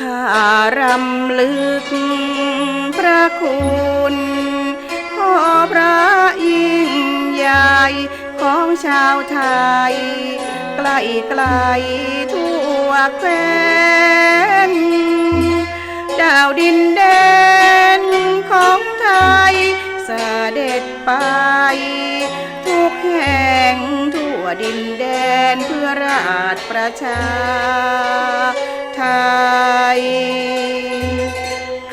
ข้ารำลึกพระคุณพ่อพระยิ่งใหญ่ของชาวไทย ไกลไกลๆทั่วแคว้นดาวดินแดนของไทยเสด็จไป ทุกแห่งทั่วดินแดนเพื่อราชประชา ทย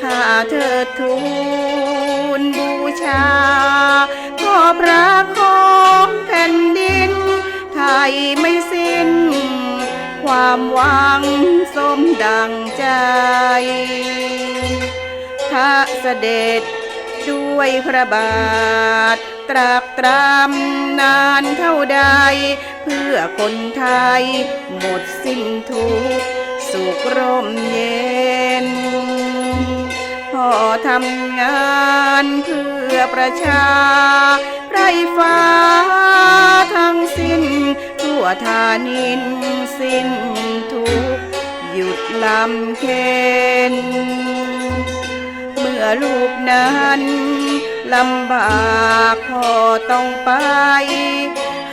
ข้าเธอทูลบูชาพ่อพระของแผ่นดิน ไทยไม่สิ้น ความหวังสมดังใจถ้าเสด็จด้วยพระบาท ตรากตรำนานเท่าใด เพื่อคนไทยหมดสิ้นทุกข์ สุขร่มเย็น พ่อทำงานเพื่อประชาไรฟ้าทั้งสิ้น ทั่วทานินสิ้นทุกหยุดลำเค็นเมื่อลูกนั้นลำบากพ่อต้องไป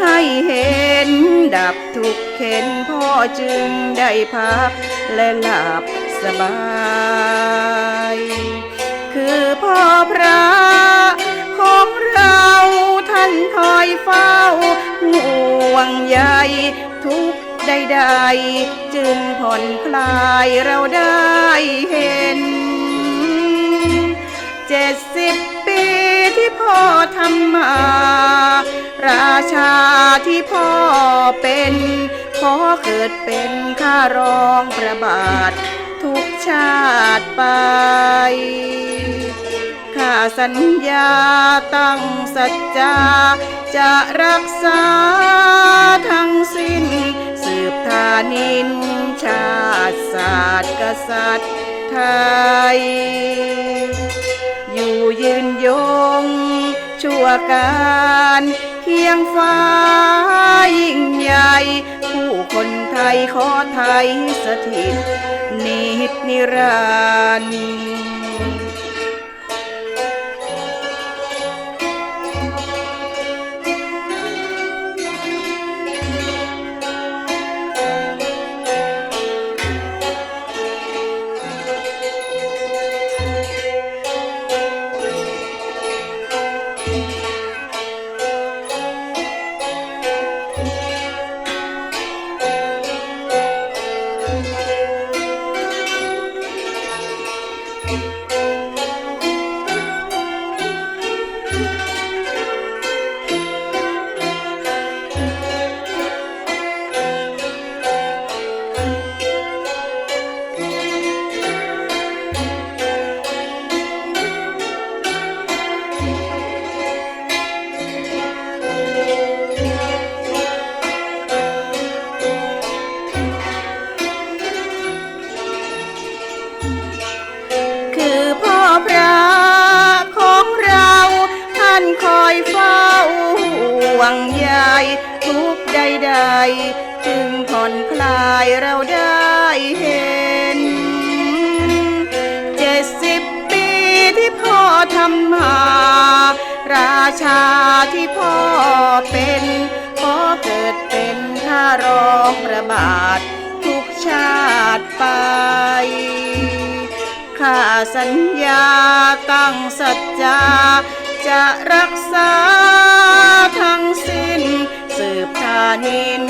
ให้เห็น ดับทุกข์เข็นพ่อจึงได้พักและหลับสบาย คือพ่อพระของเราท่านคอยเฝ้าห่วงใยทุกใดๆจึงผ่อนคลายเราได้เห็นเจ็ดสิบปีที่พ่อทำมา ที่พ่อเป็นขอเกิดเป็นข้ารองพระบาท ทุกชาติไป ข้าสัญญาตั้งสัจจา จะรักษาทั้งสิ้น สืบทานินชาติศาสตร์กษัตริย์ไทย อยู่ยืนยงชั่วการ เคียงฟ้ายิ่งใหญ่ ผู้คนไทยขอไทยสถิตนิดนิรันดร์ วงใยทุกใดๆจึงผ่อนคลายเราได้เห็นเจ็ดสิบปีที่พ่อทำมา ราชาที่พ่อเป็นขอเกิดเป็นข้ารองประบาท ทุกชาติไปข้าสัญญาตั้งสัจจา จะรักษาทั้งสิ้น สืบทานิน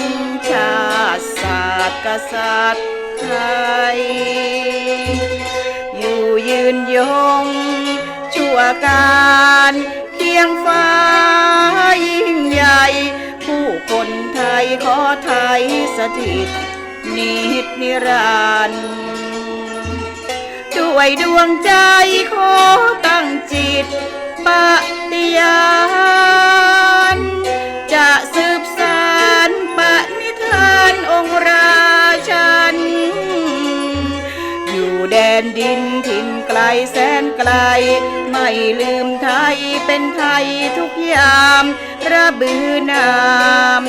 ชาติศาสตร์กษัตริย์ไทยอยู่ยืนยง ชั่วการเคียงฟ้ายิ่งใหญ่ ผู้คนไทยขอไทยสถิต นิดนิรันดร์ด้วยดวงใจขอตั้งจิ ล ไม่ลืมไทยเป็นไทยทุกยาม ระบือนาม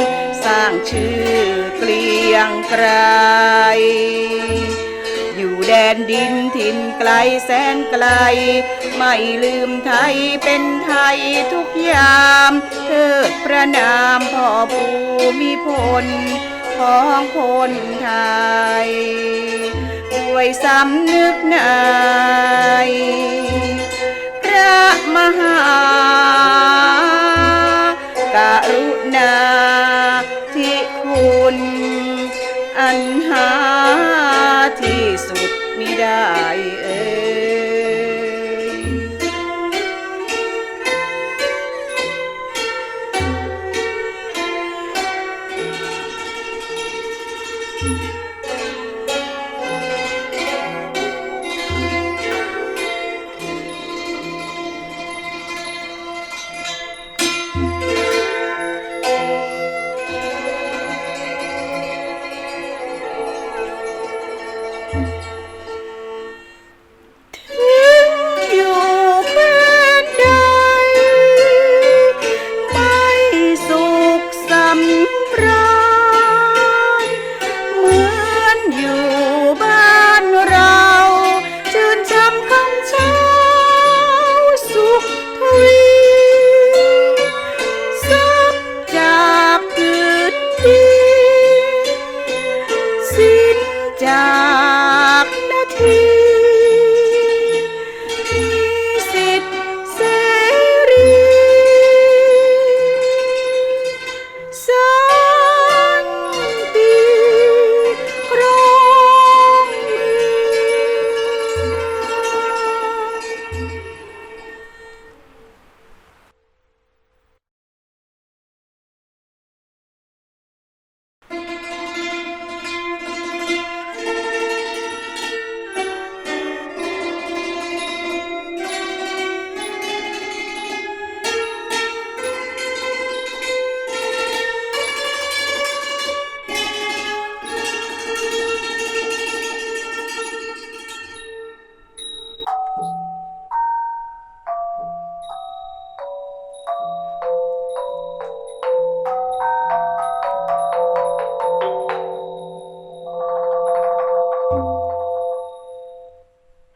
สร้างชื่อเกลียงไกรอยู่แดนดินถิ่นไกลแสนไกล ไม่ลืมไทยเป็นไทยทุกยาม เทิดประนามพ่อภูมิพลของคนไทย วยสำนึกในพระมหากรุณาธิคุณอันหา Yeah.